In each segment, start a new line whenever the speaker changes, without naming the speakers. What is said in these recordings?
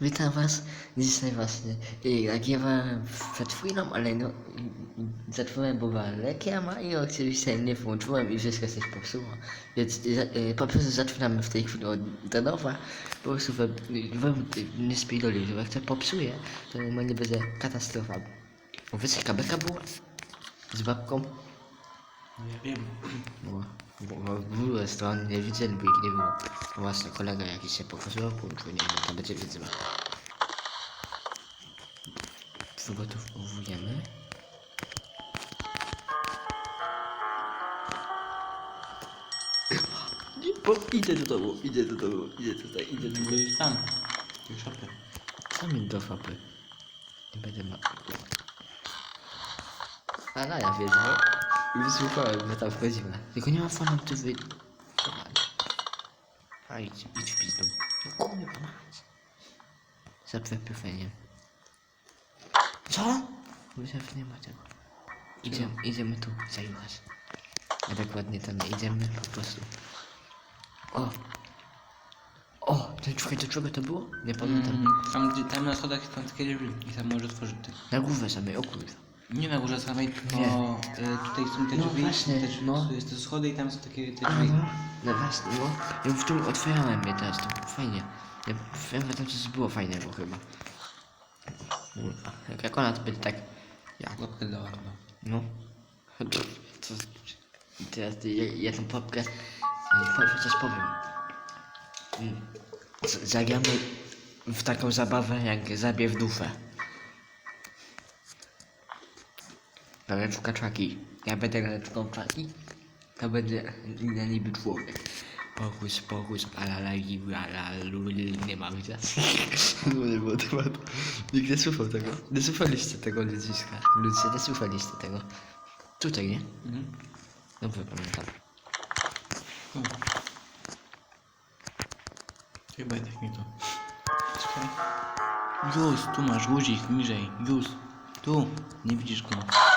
Witam was dzisiaj właśnie. I nagrywałem przed chwilą, ale no zacząłem była lekiama i oczywiście nie włączyłem i wszystko się popsuło. Więc y, po prostu zaczynamy w tej chwili od nowa. Po prostu wam, wam nie spierdolę, że jak to popsuje, to normalnie będzie katastrofa. Wysoka beka była z babką.
No ja wiem.
Bo, bo, w ogóle stron nie widzieli, bo ich nie było. A Właśnie kolega jakiś się pokazał, kurczę, nie wiem, to będzie widzimy. Przygotowujemy. Nie, bo idę do domu, idę do domu, idę tutaj, idę do
Tylko już tam. W szopie.
Sami do fapy. Nie będę ma... A no ja wiedział. Wysłuchałem, że tam wchodzimy. Tylko nie ma fana, tu wy... A idź, idź w pizdu. No kurwa mać. Zapewne fajnie. Co? Myślałem, że nie ma tego. Idziemy, idziemy tu, zajuchać. A dokładnie tam idziemy po prostu. O! O! Ten czekaj, do czego to było? Nie pamiętam.
Mm, tam, gdzie, tam na schodach są takie drzwi i tam możesz otworzyć.
Na głowę samej, o kurwa.
Nie na górze samej, tylko
Nie.
e, tutaj są te
No
drzwi.
właśnie,
te drzwi
no.
Tu jest te schody i tam są takie te
A
drzwi.
no, no właśnie, no. Ja w tym otwierałem je teraz, to fajnie. Ja wiem, że tam coś było fajnego chyba. Jak, jak ona to będzie tak... Ja,
Łapkę chyba.
no. Co... I teraz ja, ja tą popkę... Powiem, coś powiem. Mm, z- Zagramy w taką zabawę jak zabie w dufę. Laleczka czaki. Ja będę laleczką czaki. To będzie ja niby człowiek. Pochóz, pochóz, alala, ala, nie ma gdzie. No nie było tematu. Nikt nie słuchał tego. Nie słuchaliście tego ludziska. Ludzie nie słuchaliście tego. Tutaj, nie?
Mhm.
Dobrze pamiętam.
Tu. Chyba jednak nie to. Czekaj. Już, tu masz guzik niżej. Już. Tu. Nie widzisz go.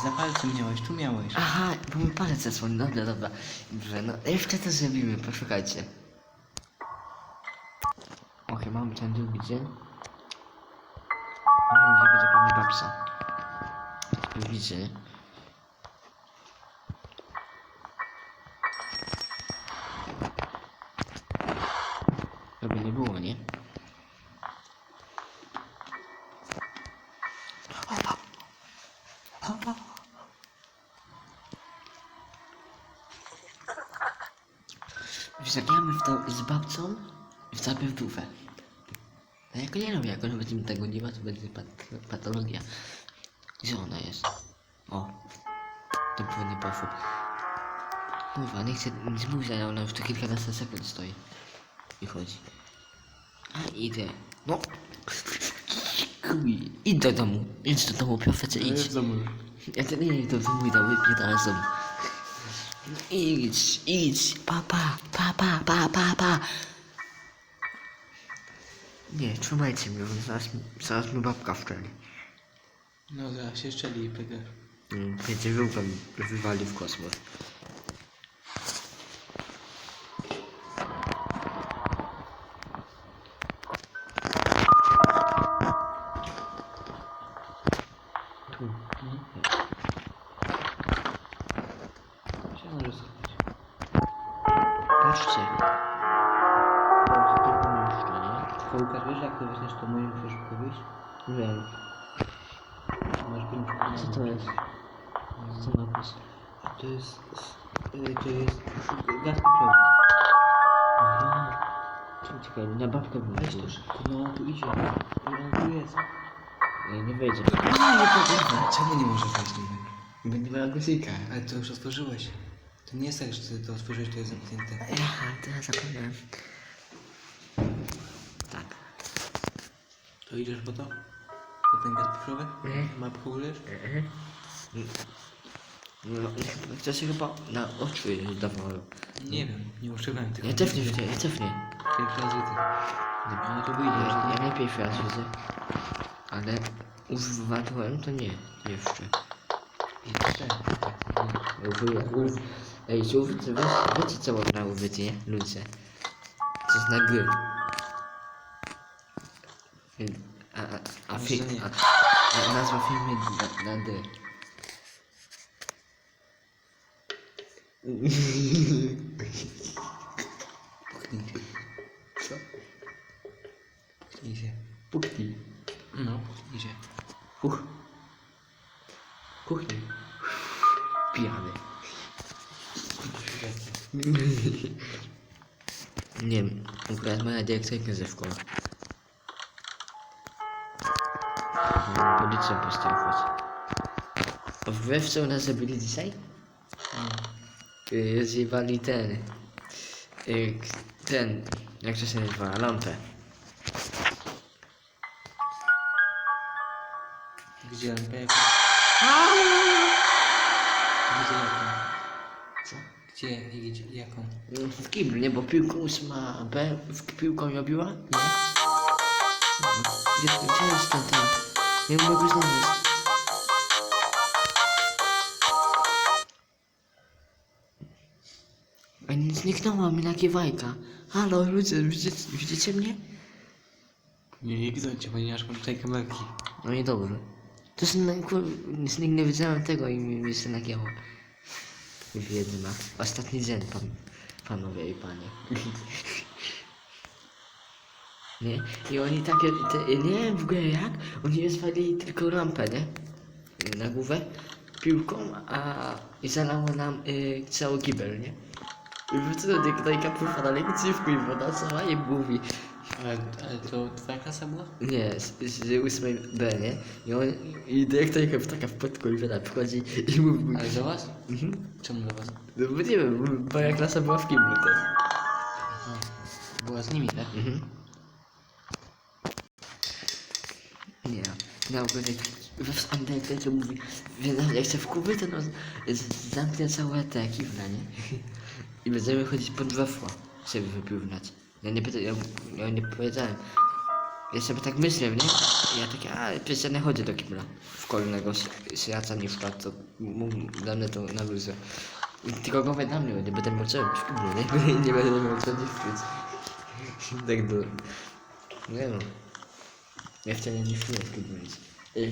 Za palcem miałeś, tu miałeś.
Aha, bo mi palec zasłonił. Dobra, dobra. Dobrze, no jeszcze to zrobimy, poszukajcie. Okej, mamy ten drugi dzień. Nie gdzie będzie pani babsa. Tu widzę. Żeby nie było, nie? Zagramy w to z babcą i w zabie w dufę. A jak nie robię, jak nawet mi tego nie ma, to będzie pat patologia. Gdzie ona jest? O. To było nie poszło. Kurwa, nie chcę nic mówić, ale ona już tu kilkanaście sekund stoi. I chodzi. A idę. No. Chuj. Idź do domu. Idź do domu, profecie, idź. Ja nie to mój dom, wypierdala z domu. Idź, idź, papa, papa, pa, pa, pa. Nie, trzymajcie mnie, bo zaraz, zaraz mi babka wczeli.
No zaraz się szczeli i.
Mm, Wiecie, żółka mi wywali w kosmos.
Łukasz, wiesz jak to weźmiesz to moje musisz wyjść?
Wiem.
Masz pięć
Co to jest? Co napis?
To jest... y, To jest... Gaz pieprzowy.
Aha. Ciekawe, na babkę
Weź
było.
to szybko, no tu idzie. On tu jest.
Nie, nie wejdzie.
Nie, nie to Czemu nie może wejść tutaj?
Będzie miała guzika.
Ale to już otworzyłeś. To nie jest tak, że ty to otworzyłeś, to jest zamknięte.
Aha, teraz zapomniałem.
To idziesz po to? Po ten gaz pieprzowy?
Mhm.
Mapkę uleż?
No, to się chyba na oczy dawało.
Nie wiem, nie używałem tego.
Ja też nie widzę, ja też nie.
Pierwszy raz widzę.
No to wyjdzie, ja, ja nie pierwszy raz widzę. Ale używałem to nie, jeszcze.
Jeszcze.
Uw, ej, weź, wiecie co można uwyć, nie? Ludzie. Jest na gry. A, a, a, fi, a, a nazwa filmu na, na D.
Puknij się.
Co?
Puknij się.
Puknij.
No, puknij się.
Huch. Kuchni. Pijany. Nie wiem, akurat moja dyrektorka ze szkoły. Policją postawić. We w co u nas zabili dzisiaj? Y, Zjebali ten. y, k- Ten. Jak to się nazywa? Lampę.
Gdzie lampę? Gdzie jaką?
Co?
Gdzie gdzie jaką?
W kiblu, nie? Bo piłką ósma B w piłką robiła? Nie? Gdzie, gdzie jest ten ten? Nie mogę znaleźć. Zniknęła mi na kiewajka. Halo, ludzie, widzicie, widzicie mnie?
Nie, nie widzę cię, ponieważ mam tutaj kamerki.
No i dobrze. To jest na, kur... nigdy nie wiedziałem tego i mi, mi się nagięło. Biedna. Ostatni dzień, pan, panowie i panie. nie? I oni takie, te, nie wiem w ogóle jak, oni zwalili tylko lampę, nie? Na głowę, piłką, a i zalało nam y, cały kibel, nie? I wtedy ktoś kapufa na lekcjówku i woda cała i mówi,
Ale, ale to twoja klasa była?
nie, z, z 8 B, nie? I, on, i dyrektorka w taka wpadkolwiona przychodzi i mówi,
Ale do was?
mhm.
Czemu do was?
no bo nie wiem, moja klasa była w kiblu też.
Aha. Była z nimi, tak?
Mhm. Nie, na ogóle w dyrektorka mówi, że no, jak chcę w Kuby, to no, z- zamknę całe te kible, nie? I będziemy chodzić po dwa fła, sobie wypiłnać. Ja nie pyta, ja, ja nie powiedziałem. Ja sobie tak myślę, nie? I ja takie, a przecież ja nie chodzę do kibla szkolnego, siaca nie wkład, to mógł dla mnie to na luzę. Tylko go na mnie, nie będę miał czego w nie? Nie będę miał co niszczyć. Tak do... Nie no. Ja wcale nie szłem w nic.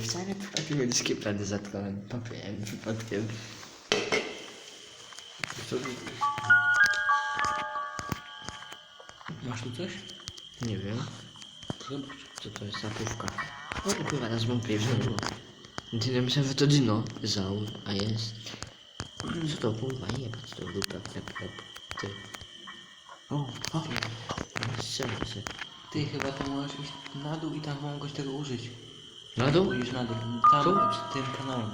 Wcale przypadkiem nic kibla nie zatkałem papierem przypadkiem. To...
Masz tu coś?
Nie wiem.
Zobacz.
Co to jest za pówka? O kurwa, nas wątpię w życiu. Nie myślałem, że to Dino zał, a jest. Co to kurwa, jebać to dupę, plep, plep. Ty. O, o, strzelę się.
Ty chyba tam możesz iść na dół i tam mogłeś tego użyć.
Na dół?
Pójdziesz na dół. Tam,
Tu?
przed tym kanałem.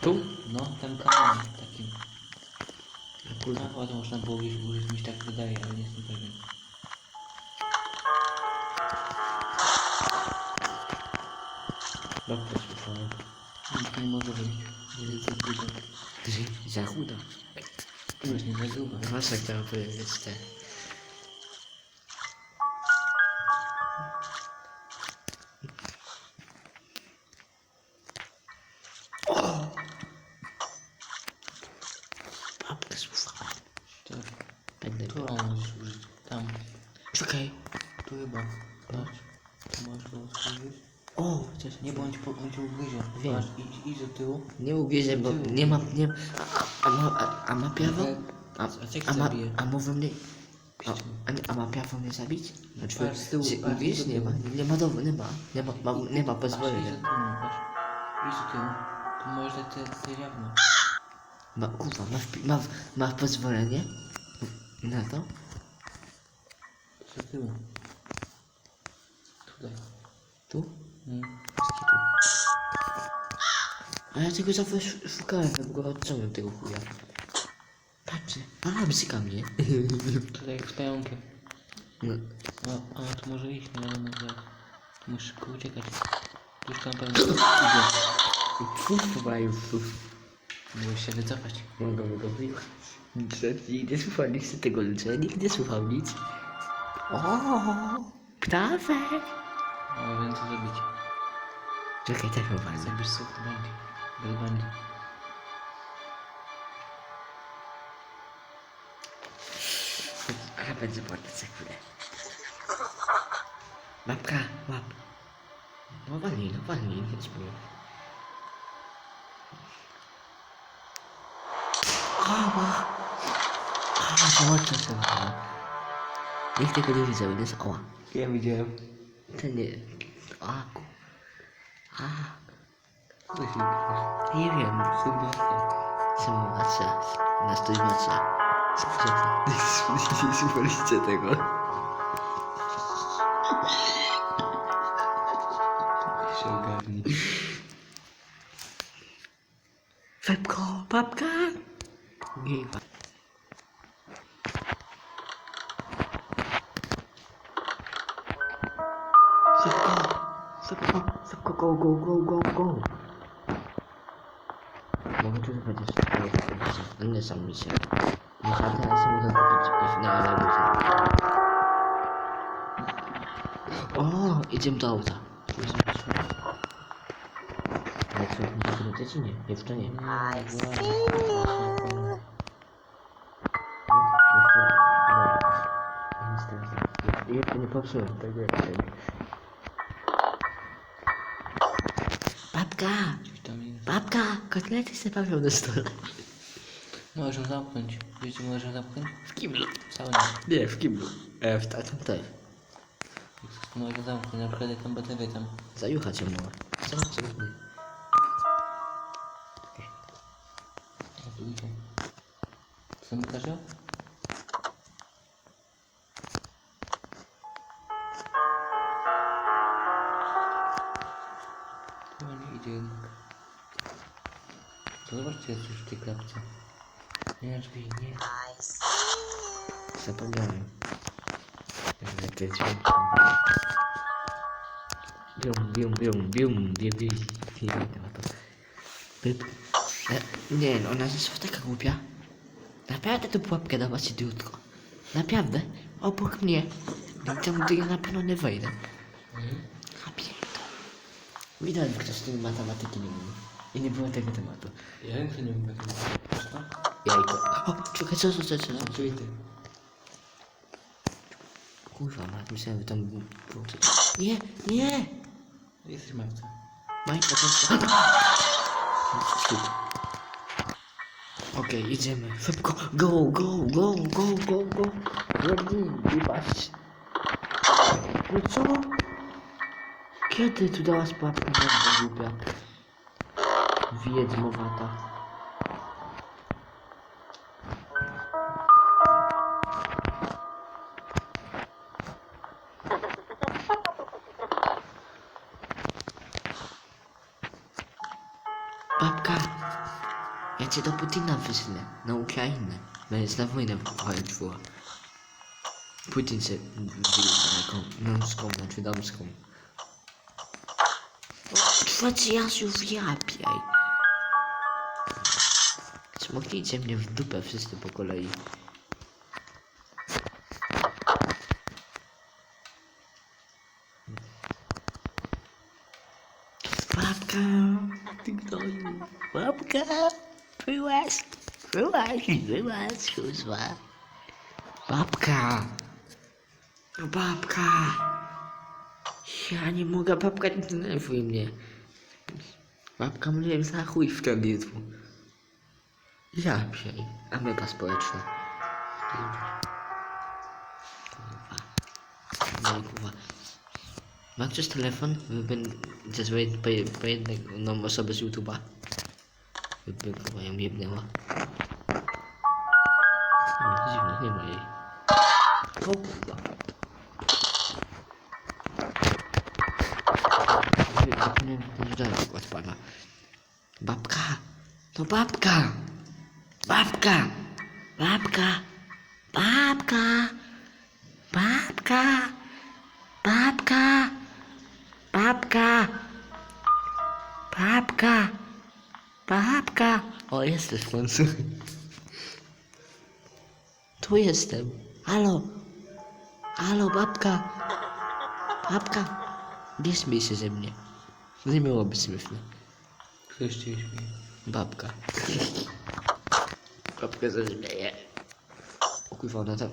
Tu?
No, tym kanałem takim.
Kurwa.
Tam to można było gdzieś użyć, mi się tak wydaje, ale nie jestem pewien.
Dobra, słyszałem.
Nikt nie może wyjść. Nie wiem, co grubo.
Ty, za chuda.
Właśnie za grubo.
Masz jak tam powiedzieć te. O! Babkę słuchałem.
To,
Będę
tu możesz użyć. Tam.
Czekaj.
Tu chyba. Patrz. Tu możesz go użyć.
O,
Nie bądź po, on cię ugryzie.
Wiem.
Patrz, idź, idź do tyłu.
Nie ugryzie, bo nie ma, nie a, a, ma, a, a ma prawo? A,
A jak
a, ma,
zabije?
a mówią mnie, a, a, nie- a ma prawo mnie zabić? Znaczy,
Patrz z tyłu,
że
patrz
ugryź?
do
Nie ma,
tyłu.
nie ma dowodu, nie ma, nie ma, ma, nie ma
Patrz, idź
pozwolenia.
do tyłu, patrz. Idź do tyłu. Tu możesz dać te, te ziarno.
Ma, kurwa, masz, ma, masz pozwolenie na to?
Do tyłu. Tutaj.
Tu?
Mm.
Skitu. A ja tego zawsze sz- szukałem, w ogóle odciąłem tego chuja. Patrzcie, a bzyka mnie.
Tutaj jak z pająkiem.
No,
No, a tu może iść, nie wiadomo jak. Tu musisz szybko uciekać. Tu już tam pewnie idzie.
Chyba już.
Musisz się wycofać.
Mogę go wyjąć. Nikt nie słuchał nic tego ludzie, nikt nie słuchał nic. O, ptawek.
Ale wiem co zrobić.
Czekaj, też uważaj.
Zrobisz soft bandit. Bez bandit.
A będzie płakać za chwilę. Babka, łap. No walnij, no walnij, nie śmieję. Hava. Aa hava atıyorsun hava. İlk defa göreceğimiz hava. Yemeyeceğim. Sen
de. Aa.
Aa. Nie wiem.
Symbiota.
Symulacja. Nastrójmacja. Nie słyszeliście tego.
Się ogarnij.
Szybko, papka! Nie ma. Szybko, szybko, szybko, go, go, go, go, go. Mogę tu zobaczyć, że nie są mi się. Nie a teraz mogę kupić na analizę. O, idziemy do auta. Ale co, nie zrobicie czy nie? Jeszcze nie. Jeszcze nie popsułem tego jak ten. Babka!
Coś tam jest.
Babka! Kotlety se bawią na stole.
Możesz zamknąć. Wiecie, możesz zamknąć?
W kiblu.
Cały
Nie, w kiblu. E, w takim też.
Możesz zamknąć, na przykład jak tam baterię tam.
Zajucha cię mała. Co co ty?
A tu idzie. Zamykasz ją?
Zapomniałem. Dźwięk. Bium, bium, bium, bium, bium, bium. E, nie, no ona jest taka głupia. Naprawdę tu pułapkę dawać idiotko. Naprawdę. Obok mnie. I tam, gdy ja na pewno nie wejdę. Widać, że ktoś tym matematyki nie. I nie było tego tematu.
Ja nie umiem tego Można?
Jajko. O, czekaj, co, co, co, co, co?
Tu i ty.
Kurwa, ma, myślałem, że tam było coś. Nie, nie!
Jesteś martwy.
To jest... Sztuk. Okej, idziemy. Szybko. Go, go, go, go, go, go. Biegnij, wypaść. No co? Kiedy tu dałaś pułapkę na głupia? Wiedźmowata. Ja cię do Putina wyślę, na Ukrainę. Będziesz na wojnę walczyła. Putin cię wyjdzie taką męską, znaczy damską. Trzeci raz już japiaj. Smoknijcie mnie w dupę wszyscy po kolei. Babka, ty gnoju. Babka, wyłaź, wyłaź, wyłaź, kurwa. Babka. No babka. Ja nie mogę, babka nie denerwuj mnie. Babka mnie za chuj w to bitwu. Ja piej. Ameba społeczna. Kurwa. No kurwa. Ma ktoś telefon? Bym zadzwonić po, je- po jedną osobę z YouTube'a. By chyba ją jebnęła. No, dziwne, nie ma jej. O kurwa. Zapomniałem, że ten drzewek odpada. Babka! No babka! Babka! Babka! O, jesteś w końcu. Tu jestem. Halo! Halo, babka! Babka! Nie śmiej się ze mnie. Nie miało być śmieszne.
Ktoś cię śmieje.
Babka. Babka zaśmieje. O kurwa, ona tam...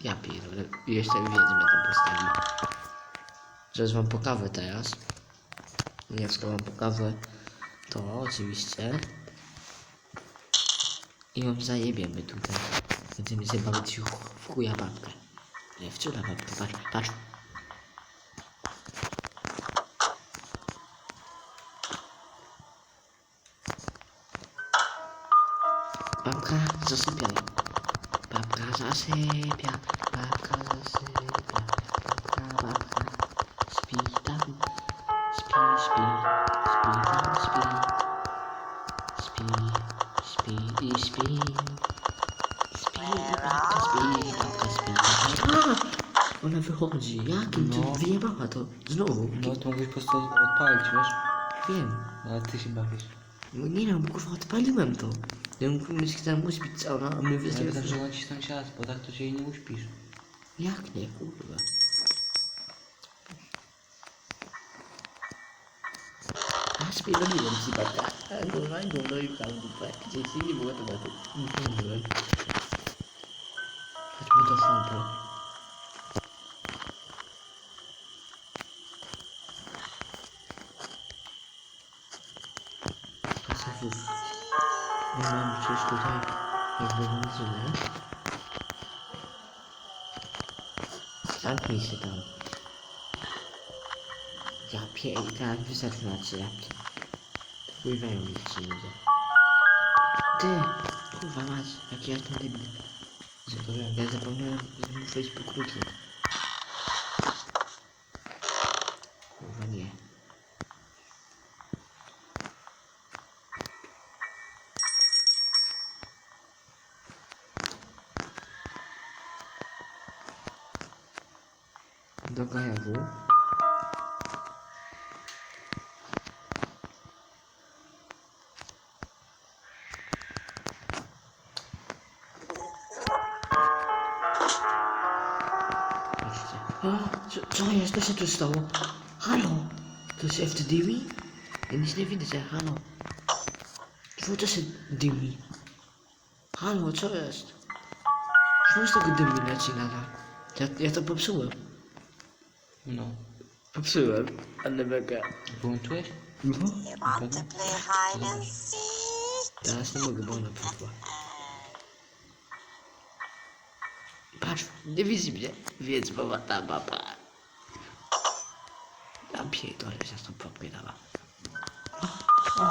Ja pierdolę. Jeszcze wiedźmę tam postawi. Zaraz wam pokażę teraz. Nie, skoro wam pokażę to oczywiście. I ją zajebiemy tutaj. Będziemy się bawić w chuja babkę. Nie, w ciula babkę, patrz, patrz. Babka zasypia. Babka zasypia. Babka zasypia. Śpi śpi. Śpi, babka śpi, babka śpi. A, Ona wychodzi. Jakim
No.
ty wyjebała to? Znowu.
No to mógłbyś po prostu odpalić, wiesz?
Wiem.
No, ale ty się bawisz.
No nie no, bo kurwa odpaliłem to. Ja mógłbym się chciałem uśpić cała, a my
Ale
wyjdziemy.
tak, że nacisnąć raz, bo tak to cię nie uśpisz.
Jak nie, kurwa? A spierdoliłem ci baka. A kurwa, gówno i prawdę, tak? Gdzieś nie było tematu. Nie byłem. Chodźmy do sądu. Pasywów. Nie mam przecież tutaj jakby wązyle. Zamknij się tam. Ja pierdolę, wyzaczynacie, ja pierdolę. Wpływają mi ci ludzie. Ty, kurwa mać, jaki ja jestem debil.
Co to?
Ja zapomniałem, że muszę iść po. Co, się tu stało? Halo? To jest FTDV? Ja nic nie widzę, halo. Co to się dymi? Halo, co jest? Co z tego dymu leci nadal? Ja, ja to popsułem.
No.
Popsułem, ale mega.
And seek?
Teraz nie mogę, bo ona poszła. Patrz, nie widzi mnie, więc mama ta baba. Ja pierdolę, się z tą popkę dała. O, o,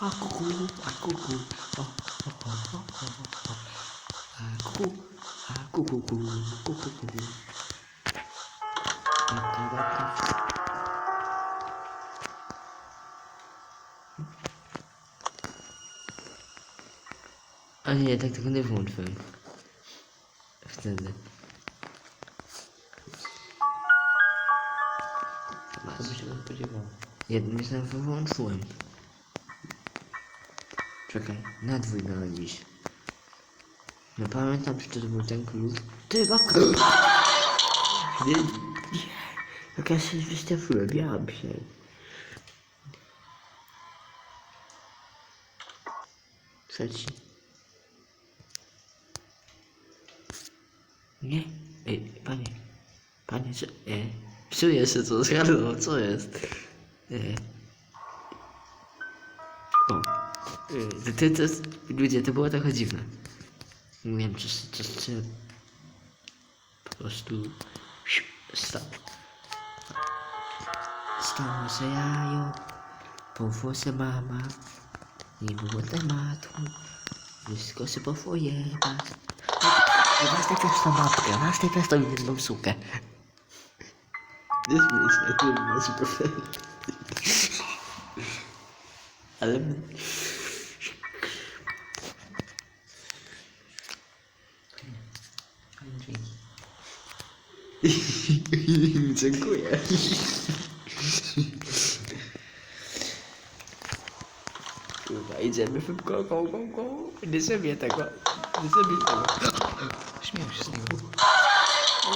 a kuku, a kuku, o, o, o, o, o, o. A kuku, a kuku, kuku, kuku, kuku. Babka, babka. A
spodziewał?
Jednym się wyłączyłem. Czekaj, na dwój na dziś. No pamiętam, że to był ten klucz. Ty, babka! Nie, nie. Jak ja się wystawiłem, białam się. Trzeci. Nie. Ej, panie. Panie, co? E, psuje się co zgadło, co jest? E. O. E, to, to ludzie, to było trochę dziwne. Nie wiem, czy, czy, czy po prostu stało. Stało się jajo, poszło się mama, nie było tematu, wszystko się poszło jebać. Masz najpierw tą babkę, masz najpierw tą jedną sukę. Nie śmiej się, super. Ale...
Fajnie, dzięki.
Dziękuję. Kurwa, idziemy szybko, go, go, go. Nie zrobię tego. Nie zrobię tego.
Śmiał się z niego.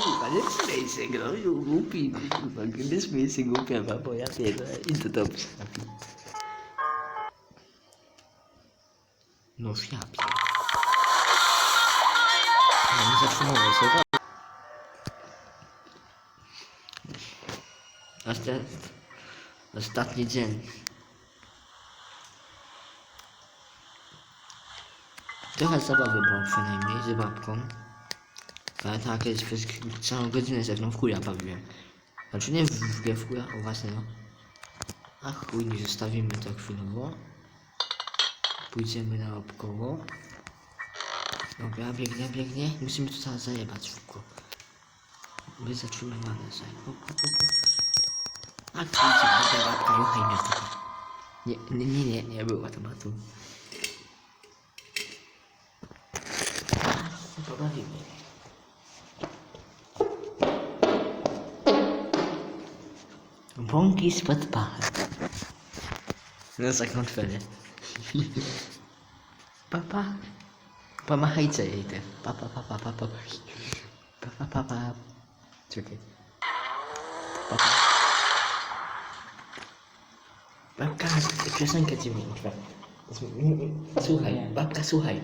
Kurwa, nie śmiej się, no, głupi, kurwa, nie śmiej się, głupia babo, ja pierdolę, i to dobrze. No, ja pierdolę. No, nie zatrzymuje się, tak? Aż teraz... Ostatni dzień. Trochę zabawy było przynajmniej z babką. Tak, kiedyś przez całą godzinę ze mną w chuja bawiłem. Znaczy nie w, w, w chuja, o właśnie no. A chuj, nie zostawimy to chwilowo. Pójdziemy na obkoło. Dobra, biegnie, biegnie. Musimy to teraz zajebać szybko. By zatrzymywane hop. A kurczę, taka babka, juchaj mnie taka. Nie, nie, nie, nie, nie było tematu. Pobawimy. Bąki spod pachy. No za konferę. Papa. Pomachajcie jej te. Papa, papa, papa. Papa, papa. Czekaj. Papa. Babka, piosenkę ci włączę. Słuchaj, babka, słuchaj.